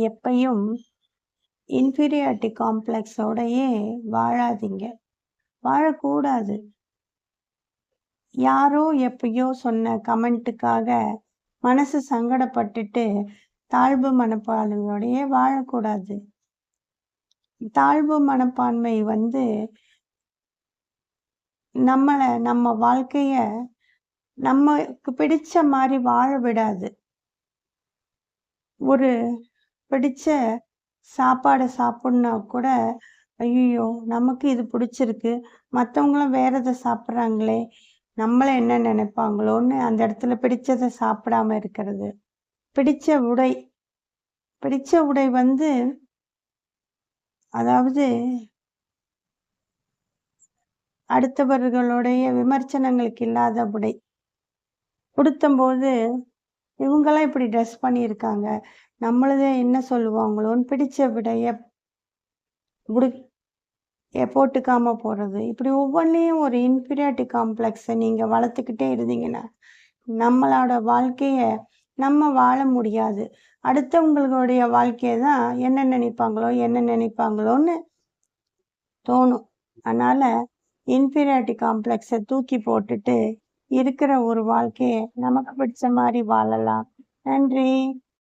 எப்பையும் இன்ஃபீரியாரிட்டி காம்ப்ளெக்ஸோடையே வாழாதீங்க. வாழக்கூடாது. யாரோ எப்பயோ சொன்ன கமெண்ட்டுக்காக மனசு சங்கடப்பட்டுட்டு தாழ்வு மனப்பான்மையோடையே வாழக்கூடாது. தாழ்வு மனப்பான்மை வந்து நம்மளை நம்ம வாழ்க்கைய நமக்கு பிடிச்ச மாதிரி வாழ விடாது. ஒரு பிடிச்ச சாப்பாடை சாப்பிட்னா கூட ஐயோ நமக்கு இது பிடிச்சிருக்கு. மற்றவங்களும் வேற எதை சாப்பிட்றாங்களே நம்மளை என்ன நினைப்பாங்களோன்னு அந்த இடத்துல பிடிச்சதை சாப்பிடாம இருக்கிறது. பிடிச்ச உடை பிடிச்ச உடை வந்து அதாவது அடுத்தவர்களுடைய விமர்சனங்களுக்கு இல்லாத உடை. உடுத்தும்போது இவங்கெல்லாம் இப்படி ட்ரெஸ் பண்ணியிருக்காங்க. நம்மளது என்ன சொல்லுவாங்களோன்னு பிடிச்ச விடைய உடு எ- போட்டுக்காம போகிறது இப்படி ஒவ்வொன்றையும் ஒரு இன்ஃபீரியாரிட்டி காம்ப்ளெக்ஸை நீங்கள் வளர்த்துக்கிட்டே இருந்தீங்கன்னா நம்மளோட வாழ்க்கையை நம்ம வாழ முடியாது. அடுத்தவங்களுடைய வாழ்க்கையை தான் என்ன நினைப்பாங்களோ என்ன நினைப்பாங்களோன்னு தோணும். அதனால் இன்ஃபீரியாரிட்டி காம்ப்ளெக்ஸை தூக்கி போட்டுட்டு இருக்கிற ஒரு வாழ்க்கையை நமக்கு பிடிச்ச மாதிரி வாழலாம். நன்றி.